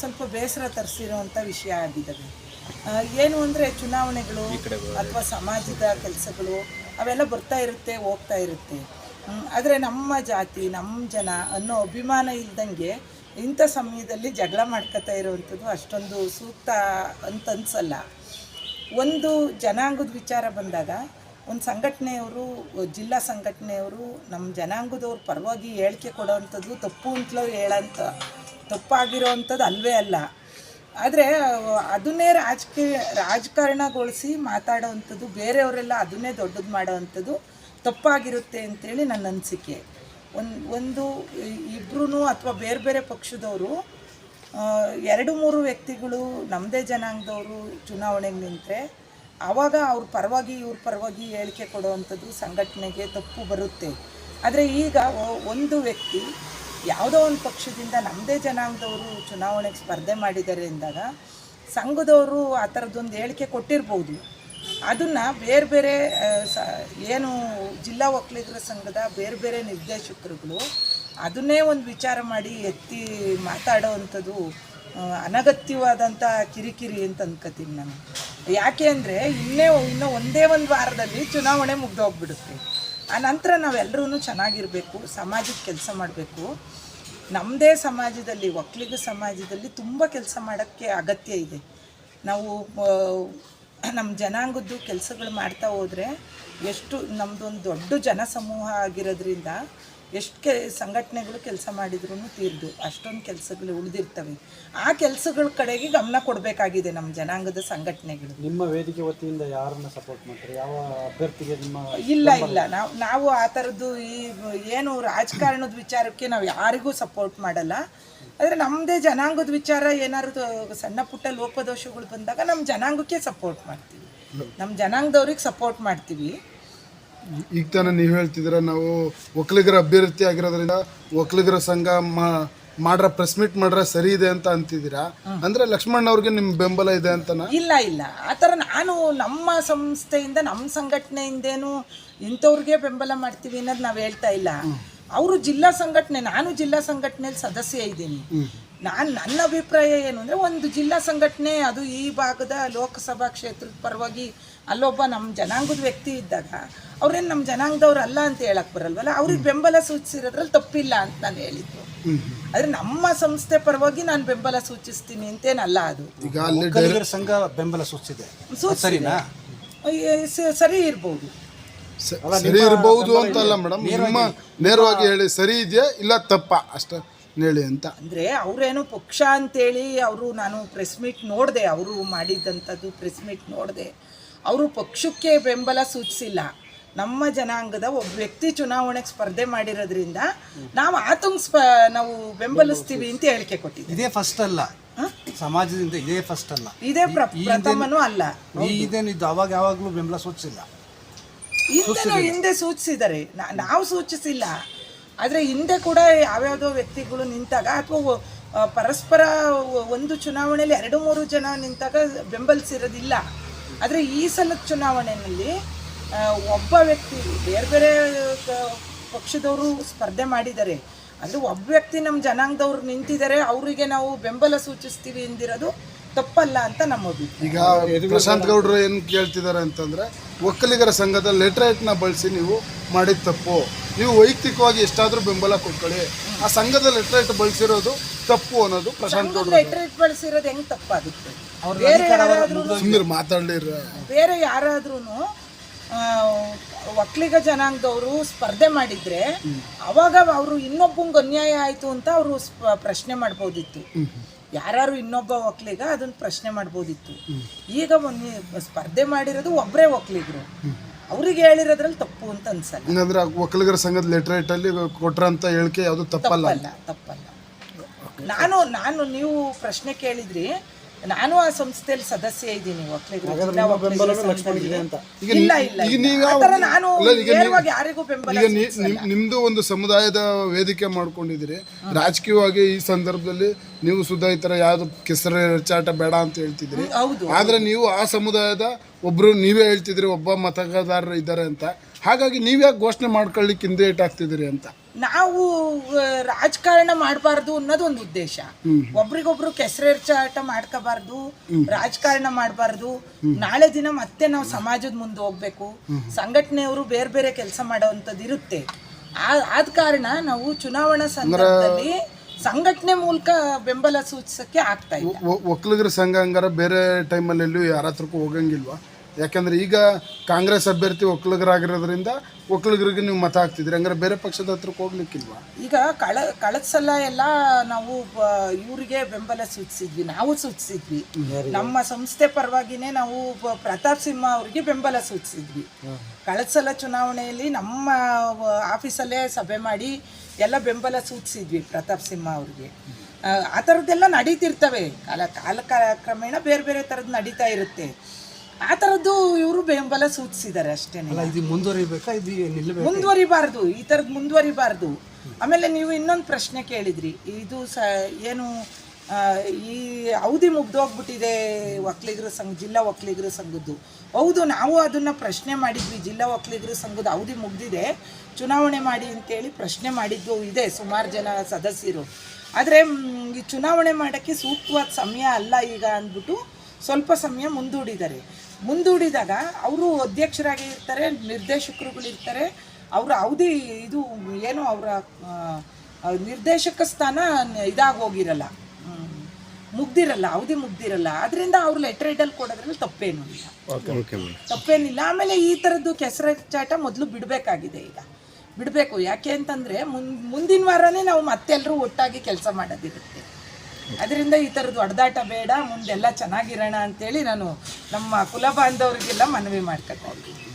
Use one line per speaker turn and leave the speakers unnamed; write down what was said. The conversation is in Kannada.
ಸ್ವಲ್ಪ ಬೇಸರ ತರಿಸಿರುವಂಥ ವಿಷಯ ಆಗಿದ್ದಾವೆ. ಏನು ಅಂದರೆ ಚುನಾವಣೆಗಳು ಅಥವಾ ಸಮಾಜದ ಕೆಲಸಗಳು ಅವೆಲ್ಲ ಬರ್ತಾ ಇರುತ್ತೆ ಹೋಗ್ತಾ ಇರುತ್ತೆ. ಆದರೆ ನಮ್ಮ ಜಾತಿ ನಮ್ಮ ಜನ ಅನ್ನೋ ಅಭಿಮಾನ ಇಲ್ದಂಗೆ ಇಂಥ ಸಮಯದಲ್ಲಿ ಜಗಳ ಮಾಡ್ಕೋತಾ ಇರುವಂಥದ್ದು ಅಷ್ಟೊಂದು ಸೂಕ್ತ ಅಂತ ಅನ್ಸಲ್ಲ. ಒಂದು ಜನಾಂಗದ ವಿಚಾರ ಬಂದಾಗ ಒಂದು ಸಂಘಟನೆಯವರು, ಜಿಲ್ಲಾ ಸಂಘಟನೆಯವರು ನಮ್ಮ ಜನಾಂಗದವ್ರ ಪರವಾಗಿ ಹೇಳಿಕೆ ಕೊಡೋವಂಥದ್ದು ತಪ್ಪು ಅಂತಲೂ ಹೇಳೋಂಥ ತಪ್ಪಾಗಿರೋವಂಥದ್ದು ಅಲ್ವೇ ಅಲ್ಲ. ಆದರೆ, ಅದನ್ನೇ ರಾಜಕೀಯ, ರಾಜಕಾರಣಗೊಳಿಸಿ ಮಾತಾಡೋವಂಥದ್ದು ಬೇರೆಯವರೆಲ್ಲ ಅದನ್ನೇ ದೊಡ್ಡದು ಮಾಡೋವಂಥದ್ದು ತಪ್ಪಾಗಿರುತ್ತೆ ಅಂತೇಳಿ ನನ್ನ ಅನಿಸಿಕೆ. ಒಂದು ಒಂದು ಇಬ್ಬರೂ ಅಥವಾ ಬೇರೆ ಬೇರೆ ಪಕ್ಷದವರು ಎರಡು ಮೂರು ವ್ಯಕ್ತಿಗಳು ನಮ್ಮದೇ ಜನಾಂಗದವರು ಚುನಾವಣೆಗೆ ನಿಂತರೆ ಆವಾಗ ಅವ್ರ ಪರವಾಗಿ, ಇವ್ರ ಪರವಾಗಿ ಹೇಳಿಕೆ ಕೊಡುವಂಥದ್ದು ಸಂಘಟನೆಗೆ ತಪ್ಪು ಬರುತ್ತೆ. ಆದರೆ ಈಗ ಒಂದು ವ್ಯಕ್ತಿ ಯಾವುದೋ ಒಂದು ಪಕ್ಷದಿಂದ ನಮ್ಮದೇ ಜನಾಂಗದವರು ಚುನಾವಣೆಗೆ ಸ್ಪರ್ಧೆ ಮಾಡಿದ್ದಾರೆ ಅಂದಾಗ ಸಂಘದವರು ಆ ಥರದ್ದೊಂದು ಹೇಳಿಕೆ ಕೊಟ್ಟಿರ್ಬೋದು. ಅದನ್ನು ಬೇರೆ ಬೇರೆ ಸ, ಏನು ಜಿಲ್ಲಾ ಒಕ್ಕಲಿಗರ ಸಂಘದ ಬೇರೆ ಬೇರೆ ನಿರ್ದೇಶಕರುಗಳು ಅದನ್ನೇ ಒಂದು ವಿಚಾರ ಮಾಡಿ ಎತ್ತಿ ಮಾತಾಡೋವಂಥದ್ದು ಅನಗತ್ಯವಾದಂಥ ಕಿರಿಕಿರಿ ಅಂತ ಅನ್ಕೋತೀನಿ ನಾನು. ಯಾಕೆ ಅಂದರೆ ಇನ್ನೇ ಇನ್ನೂ ಒಂದೇ ಒಂದು ವಾರದಲ್ಲಿ ಚುನಾವಣೆ ಮುಗ್ದೋಗ್ಬಿಡುತ್ತೆ. ಆ ನಂತರ ನಾವೆಲ್ಲರೂ ಚೆನ್ನಾಗಿರಬೇಕು ಸಮಾಜಕ್ಕೆ ಕೆಲಸ ಮಾಡಬೇಕು. ನಮ್ಮದೇ ಸಮಾಜದಲ್ಲಿ ಒಕ್ಕಲಿಗ ಸಮಾಜದಲ್ಲಿ ತುಂಬ ಕೆಲಸ ಮಾಡೋಕ್ಕೆ ಅಗತ್ಯ ಇದೆ. ನಾವು ನಮ್ಮ ಜನಾಂಗದ್ದು ಕೆಲಸಗಳು ಮಾಡ್ತಾ ಹೋದರೆ ಎಷ್ಟು ನಮ್ಮದೊಂದು ದೊಡ್ಡ ಜನಸಮೂಹ ಆಗಿರೋದ್ರಿಂದ ಎಷ್ಟು ಕೆ ಸಂಘಟನೆಗಳು ಕೆಲಸ ಮಾಡಿದ್ರು ತೀರ್ದು ಅಷ್ಟೊಂದು ಕೆಲಸಗಳು ಉಳಿದಿರ್ತವೆ. ಆ ಕೆಲಸಗಳ ಕಡೆಗೆ ಗಮನ ಕೊಡಬೇಕಾಗಿದೆ ನಮ್ಮ ಜನಾಂಗದ ಸಂಘಟನೆಗಳು.
ನಿಮ್ಮ ವೇದಿಕೆ ವತಿಯಿಂದ ಯಾರನ್ನ ಸಪೋರ್ಟ್ ಮಾಡ್ತಾರೆ? ಯಾವ ಅಭ್ಯರ್ಥಿಗೆ ನಿಮ್ಮ
ಇಲ್ಲ ಇಲ್ಲ. ನಾವು ನಾವು ಆ ಥರದ್ದು ಈ ಏನು ರಾಜಕಾರಣದ ವಿಚಾರಕ್ಕೆ ನಾವು ಯಾರಿಗೂ ಸಪೋರ್ಟ್ ಮಾಡಲ್ಲ. ಆದರೆ ನಮ್ಮದೇ ಜನಾಂಗದ ವಿಚಾರ ಏನಾದ್ರು ಸಣ್ಣ ಪುಟ್ಟ ಲೋಪದೋಷಗಳು ಬಂದಾಗ ನಮ್ಮ ಜನಾಂಗಕ್ಕೆ ಸಪೋರ್ಟ್ ಮಾಡ್ತೀವಿ. ನಮ್ಮ ಜನಾಂಗದವ್ರಿಗೆ ಸಪೋರ್ಟ್ ಮಾಡ್ತೀವಿ.
ಈಗ ತಾನೇ ನೀವು ಹೇಳ್ತಿದ್ದೀರ ನಾವು ಒಕ್ಕಲಿಗರ ಅಭ್ಯರ್ಥಿ ಆಗಿರೋದ್ರಿಂದ ಒಕ್ಕಲಿಗರ ಸಂಘ ಮಾ- ಮಾಡ್ರ ಪ್ರೆಸ್ ಮೀಟ್ ಮಾಡ್ರ ಸರಿ ಇದೆ ಅಂತ ಅಂತಿದ್ದೀರಾ? ಅಂದ್ರೆ ಲಕ್ಷ್ಮಣ್ ಅವ್ರಿಗೆ ನಿಮ್ ಬೆಂಬಲ ಇದೆ ಅಂತನಾ?
ಇಲ್ಲ ಇಲ್ಲ. ಆ ಥರ ನಾನು ನಮ್ಮ ಸಂಸ್ಥೆಯಿಂದ ನಮ್ಮ ಸಂಘಟನೆಯಿಂದೇನು ಇಂಥವ್ರಿಗೆ ಬೆಂಬಲ ಮಾಡ್ತೀವಿ ಅನ್ನೋದು ನಾವು ಹೇಳ್ತಾ ಇಲ್ಲ. ಅವರು ಜಿಲ್ಲಾ ಸಂಘಟನೆ ನಾನು ಜಿಲ್ಲಾ ಸಂಘಟನೆಯಲ್ಲಿ ಸದಸ್ಯ ಇದ್ದೀನಿ. ನಾನು ನನ್ನ ಅಭಿಪ್ರಾಯ ಏನು ಅಂದರೆ ಒಂದು ಜಿಲ್ಲಾ ಸಂಘಟನೆ ಅದು ಈ ಭಾಗದ ಲೋಕಸಭಾ ಕ್ಷೇತ್ರದ ಪರವಾಗಿ ಅಲ್ಲೊಬ್ಬ ನಮ್ಮ ಜನಾಂಗದ ವ್ಯಕ್ತಿ ಇದ್ದಾಗ ಅವ್ರೇನು ನಮ್ಮ ಜನಾಂಗದವ್ರು ಅಲ್ಲ ಅಂತ ಹೇಳಕ್ ಬರಲ್ವಲ್ಲ? ಅವ್ರಿಗೆ ಬೆಂಬಲ ಸೂಚಿಸಿರೋದ್ರಲ್ಲಿ ತಪ್ಪಿಲ್ಲ ಅಂತ ನಾನು ಹೇಳಿದ್ದು. ಆದರೆ ನಮ್ಮ ಸಂಸ್ಥೆ ಪರವಾಗಿ ನಾನು ಬೆಂಬಲ ಸೂಚಿಸ್ತೀನಿ ಅಂತೇನಲ್ಲ ಅದು.
ಈಗ
ಸಂಘ ಬೆಂಬಲ ಸೂಚಿಸಿದೆ.
ಸರಿನಾ? ಸರಿ ಇರ್ಬೋದು.
ಸರಿ ಇರಬಹುದು ಅಂತಲ್ಲ ಮೇಡಮ್ ನಿಮ್ಮ ನೇರವಾಗಿ ಹೇಳಿ ಸರಿ ಇದೆಯಾ ಇಲ್ಲ ತಪ್ಪ? ಅಷ್ಟ. ಹೇಳಿ ಅಂತ.
ಅಂದರೆ ಅವರೇನು ಪಕ್ಷ ಅಂತೇಳಿ ಅವರು ನಾನು ಪ್ರೆಸ್ ಮೀಟ್ ನೋಡಿದೆ ಅವರು ಮಾಡಿದ್ದಂಥದ್ದು ಪ್ರೆಸ್ ಮೀಟ್ ನೋಡಿದೆ. ಅವರು ಪಕ್ಷಕ್ಕೆ ಬೆಂಬಲ ಸೂಚಿಸಿಲ್ಲ. ನಮ್ಮ ಜನಾಂಗದ ಒಬ್ಬ ವ್ಯಕ್ತಿ ಚುನಾವಣೆಗೆ ಸ್ಪರ್ಧೆ ಮಾಡಿರೋದ್ರಿಂದ ನಾವು ಆತಂಕ ಸ್ಪ ನಾವು ಬೆಂಬಲಿಸ್ತೀವಿ ಅಂತ ಹೇಳಿಕೆ ಕೊಟ್ಟಿದ್ದೆ
ಇದೇ ಫಸ್ಟ್ ಅಲ್ಲ. ಸಮಾಜದಿಂದ ಇದೇ ಫಸ್ಟ್ ಅಲ್ಲ.
ಇದೇ ಪ್ರ ಪ್ರಥಮನೂ ಅಲ್ಲ.
ಇದೇನಿದ್ದು ಇದೇನು ಇದು ಅವಾಗ ಯಾವಾಗಲೂ ಬೆಂಬಲ ಸೂಚಿಸಿಲ್ಲ.
ಹಿಂದೆನೂ ಹಿಂದೆ ಸೂಚಿಸಿದ್ದಾರೆ ನಾವು ಸೂಚಿಸಿಲ್ಲ. ಆದರೆ ಹಿಂದೆ ಕೂಡ ಯಾವ್ಯಾವುದೋ ವ್ಯಕ್ತಿಗಳು ನಿಂತಾಗ ಅಥವಾ ಪರಸ್ಪರ ಒಂದು ಚುನಾವಣೆಯಲ್ಲಿ ಎರಡು ಮೂರು ಜನ ನಿಂತಾಗ ಬೆಂಬಲಿಸಿರೋದಿಲ್ಲ. ಆದರೆ ಈ ಸಲದ ಚುನಾವಣೆಯಲ್ಲಿ ಒಬ್ಬ ವ್ಯಕ್ತಿ, ಬೇರೆ ಬೇರೆ ಪಕ್ಷದವರು ಸ್ಪರ್ಧೆ ಮಾಡಿದ್ದಾರೆ. ಅಂದರೆ ಒಬ್ಬ ವ್ಯಕ್ತಿ ನಮ್ಮ ಜನಾಂಗದವ್ರು ನಿಂತಿದ್ದಾರೆ, ಅವರಿಗೆ ನಾವು ಬೆಂಬಲ ಸೂಚಿಸ್ತೀವಿ ಎಂದಿರೋದು ತಪ್ಪಲ್ಲ ಅಂತ ನಮ್ಮ
ಈಗ ಪ್ರಶಾಂತ್ ಗೌಡ್ರು ಏನು ಕೇಳ್ತಿದ್ದಾರೆ ಅಂತಂದ್ರೆ, ಒಕ್ಕಲಿಗರ ಸಂಘದ ಲೆಟ್ರೇಟ್ನ ಬಳಸಿ ನೀವು ಮಾಡಿದ ತಪ್ಪು. ನೀವು ವೈಯಕ್ತಿಕವಾಗಿ ಎಷ್ಟಾದರೂ ಬೆಂಬಲ ಕೊಟ್ಕೊಳ್ಳಿ. ಆ ಸಂಘದ ಲೆಟ್ರೇಟ್ ಬಳಸಿರೋದು ತಪ್ಪು ಅನ್ನೋದು ಪ್ರಶಾಂತ್ ಗೌಡ್ರು
ಲೆಟ್ರೇಟ್ ಬಳಸಿರೋದು ಹೆಂಗ್ ತಪ್ಪಾಗುತ್ತೆ? ಬೇರೆ ಯಾರಾದ್ರೂ
ಸುಮ್ಮನೆ ಮಾತಾಡ್ಲಿರ
ಬೇರೆ ಯಾರಾದ್ರೂ ಒಕ್ಕಲಿಗ ಜನಾಂಗದವರು ಸ್ಪರ್ಧೆ ಮಾಡಿದ್ರೆ ಅವಾಗ ಅವರು ಇನ್ನೊಬ್ಬಂಗೆ ಅನ್ಯಾಯ ಆಯಿತು ಅಂತ ಅವರು ಪ್ರಶ್ನೆ ಮಾಡ್ಬೋದಿತ್ತು. ಯಾರು ಇನ್ನೊಬ್ಬ ಒಕ್ಕಲಿಗ ಅದನ್ನ ಪ್ರಶ್ನೆ ಮಾಡ್ಬೋದಿತ್ತು. ಈಗ ಒಂದು ಸ್ಪರ್ಧೆ ಮಾಡಿರೋದು ಒಬ್ಬರೇ ಒಕ್ಕಲಿಗರು ಅವ್ರಿಗೆ ಹೇಳಿರೋದ್ರಲ್ಲಿ ತಪ್ಪು ಅಂತ ಅನ್ಸಲ್ಲ.
ಇನ್ನಾದ್ರೆ ಆ ಒಕ್ಕಲಿಗರ ಸಂಘದ ಲೆಟ್ರೇಟ್ ಅಲ್ಲಿ ಕೊಟ್ರಂತ ಹೇಳಿಕೆ ಯಾವುದು ತಪ್ಪಲ್ಲ?
ತಪ್ಪಲ್ಲ ತಪ್ಪಲ್ಲ. ನಾನು ನಾನು ನೀವು ಪ್ರಶ್ನೆ ಕೇಳಿದ್ರಿ ನಾನು ಆ ಸಂಸ್ಥೆಯಲ್ಲಿ ಸದಸ್ಯ ಇದ್ದೀನಿ. ಇಲ್ಲ ಇಲ್ಲ ನಾನು ನೇರವಾಗಿ ಯಾರಿಗೂ ಬೆಂಬಲ
ಈಗ ನಿ- ನಿಮ್- ನಿಮ್ದು ಒಂದು ಸಮುದಾಯದ ವೇದಿಕೆ ಮಾಡ್ಕೊಂಡಿದ್ದೀರಿ. ರಾಜಕೀಯವಾಗಿ ಈ ಸಂದರ್ಭದಲ್ಲಿ ನೀವು ಸುಧಾ ಈ ತರ ಯಾವ್ದು ಕೆಸರ ಚಾಟ ಬೇಡ ಅಂತ ಹೇಳ್ತಿದ್ರಿ
ಹೌದು
ಆದ್ರೆ ನೀವು ಆ ಸಮುದಾಯದ ಒಬ್ರು ನೀವೇ ಹೇಳ್ತಿದ್ರಿ ಒಬ್ಬ ಮತದಾರರು ಇದ್ದಾರೆ ಅಂತ. ಹಾಗಾಗಿ ನೀವ್ಯಾಕೆ ಘೋಷಣೆ ಮಾಡ್ಕೊಳ್ಳಿಕ್ಕೆ ಹಿಂದೇಟ್ ಅಂತ.
ನಾವು ರಾಜಕಾರಣ ಮಾಡಬಾರ್ದು ಅನ್ನೋದು ಒಂದು ಉದ್ದೇಶ. ಒಬ್ರಿಗೊಬ್ರು ಕೆಸರೆರ್ಚಾಟ ಮಾಡ್ಕೋಬಾರ್ದು ರಾಜಕಾರಣ ಮಾಡಬಾರ್ದು. ನಾಳೆ ದಿನ ಮತ್ತೆ ನಾವು ಸಮಾಜದ ಮುಂದೆ ಹೋಗ್ಬೇಕು. ಸಂಘಟನೆಯವರು ಬೇರೆ ಬೇರೆ ಕೆಲಸ ಮಾಡೋವಂಥದ್ದು ಇರುತ್ತೆ. ಆ- ಆದ ಕಾರಣ ನಾವು ಚುನಾವಣಾ ಸಂದರ್ಭದಲ್ಲಿ ಸಂಘಟನೆ ಮೂಲಕ ಬೆಂಬಲ ಸೂಚಿಸಕ್ಕೆ ಆಗ್ತಾ ಇಲ್ಲ.
ಒಕ್ಕಲಿಗರ ಸಂಘ ಹಂಗಾರ ಬೇರೆ ಟೈಮಲ್ಲಿ ಯಾರತ್ರಕ್ಕೂ ಯಾರ ಹತ್ರಕ್ಕೂ ಹೋಗಂಗಿಲ್ವಾ? ಯಾಕಂದ್ರೆ ಈಗ ಕಾಂಗ್ರೆಸ್ ಅಭ್ಯರ್ಥಿ ಒಕ್ಕಲಿಗರಾಗಿರೋದ್ರಿಂದ ಒಕ್ಕಲಿಗರಿಗೆ ನೀವು ಮತ ಹಾಕ್ತಿದ್ರಿ ಹಂಗಾರೆ ಬೇರೆ ಪಕ್ಷದ ಹತ್ರಕ್ಕೆ ಹೋಗ್ಲಿಕ್ಕಿಲ್ವಾ?
ಈಗ ಕಳ ಕಳೆದ ಸಲ ಎಲ್ಲ ನಾವು ಬ- ಇವರಿಗೆ ಬೆಂಬಲ ಸೂಚಿಸಿದ್ವಿ. ನಾವು ಸೂಚಿಸಿದ್ವಿ. ನಮ್ಮ ಸಂಸ್ಥೆ ಪರವಾಗಿನೇ ನಾವು ಬ- ಪ್ರತಾಪ್ ಸಿಂಹ ಅವರಿಗೆ ಬೆಂಬಲ ಸೂಚಿಸಿದ್ವಿ. ಕಳೆದ ಸಲ ಚುನಾವಣೆಯಲ್ಲಿ ನಮ್ಮ ವ- ಆಫೀಸಲ್ಲೇ ಸಭೆ ಮಾಡಿ ಎಲ್ಲ ಬೆಂಬಲ ಸೂಚಿಸಿದ್ವಿ ಪ್ರತಾಪ್ ಸಿಂಹ ಅವ್ರಿಗೆ. ಆ, ಆ ಥರದ್ದೆಲ್ಲ ನಡೀತಿರ್ತವೆ. ಕಾಲ ಕಾಲ ಕ್ರಮೇಣ ಬೇರೆ ಬೇರೆ ಥರದ್ದು ನಡೀತಾ ಇರುತ್ತೆ. ಆ ಥರದ್ದು ಇವರು ಬೆಂಬಲ ಸೂಚಿಸಿದ್ದಾರೆ ಅಷ್ಟೇ
ಇದು ಮುಂದುವರಿಬೇಕಾ? ಇದು ನಿಲ್ಲಬೇಕು?
ಮುಂದುವರಿಬಾರ್ದು ಈ ಥರದ್ದು ಮುಂದುವರಿಬಾರ್ದು. ಆಮೇಲೆ ನೀವು ಇನ್ನೊಂದು ಪ್ರಶ್ನೆ ಕೇಳಿದ್ರಿ. ಇದು ಸ ಏನು ಆ, ಈ ಅವಧಿ ಮುಗ್ದೋಗ್ಬಿಟ್ಟಿದೆ ಒಕ್ಕಲಿಗರ ಸಂಘ ಜಿಲ್ಲಾ ಒಕ್ಕಲಿಗರ ಸಂಘದ್ದು. ಹೌದು ನಾವು ಅದನ್ನು ಪ್ರಶ್ನೆ ಮಾಡಿದ್ವಿ. ಜಿಲ್ಲಾ ಒಕ್ಕಲಿಗರ ಸಂಘದ ಅವಧಿ ಮುಗ್ದಿದೆ. ಚುನಾವಣೆ ಮಾಡಿ ಅಂತೇಳಿ ಪ್ರಶ್ನೆ ಮಾಡಿದ್ದು ಇದೆ ಸುಮಾರು ಜನ ಸದಸ್ಯರು. ಆದರೆ ಈ ಚುನಾವಣೆ ಮಾಡೋಕ್ಕೆ ಸೂಕ್ತವಾದ ಸಮಯ ಅಲ್ಲ ಈಗ ಅಂದ್ಬಿಟ್ಟು ಸ್ವಲ್ಪ ಸಮಯ ಮುಂದೂಡಿದ್ದಾರೆ. ಮುಂದೂಡಿದಾಗ ಅವರು ಅಧ್ಯಕ್ಷರಾಗಿ ಇರ್ತಾರೆ ನಿರ್ದೇಶಕರುಗಳಿರ್ತಾರೆ ಅವರ ಅವಧಿ ಇದು ಏನು ಅವರ ನಿರ್ದೇಶಕ ಸ್ಥಾನ ಇದಾಗಿ ಹೋಗಿರಲ್ಲ. ಮುಗ್ದಿರಲ್ಲ ಅವಧಿ ಮುಗ್ದಿರಲ್ಲ. ಅದರಿಂದ ಅವ್ರು ಲೆಟರ್ ಇಡಲ್ಲಿ ಕೊಡೋದ್ರಲ್ಲಿ ತಪ್ಪೇನು ಇಲ್ಲ. ತಪ್ಪೇನಿಲ್ಲ. ಆಮೇಲೆ ಈ ಥರದ್ದು ಕೆಸರಚಾಟ ಮೊದಲು ಬಿಡಬೇಕಾಗಿದೆ ಈಗ. ಬಿಡಬೇಕು. ಯಾಕೆ ಅಂತಂದರೆ ಮುನ್ ಮುಂದಿನ ವಾರನೇ ನಾವು ಮತ್ತೆಲ್ಲರೂ ಒಟ್ಟಾಗಿ ಕೆಲಸ ಮಾಡೋದಿರುತ್ತೆ. ಅದರಿಂದ ಈ ಥರದ್ದು ಹೊಡೆದಾಟ ಬೇಡ, ಮುಂದೆಲ್ಲ ಚೆನ್ನಾಗಿರೋಣ ಅಂತೇಳಿ ನಾನು ನಮ್ಮ ಕುಲ ಬಾಂಧವರಿಗೆಲ್ಲ ಮನವಿ ಮಾಡ್ಕೊತಾ ಇದ್ದೀನಿ.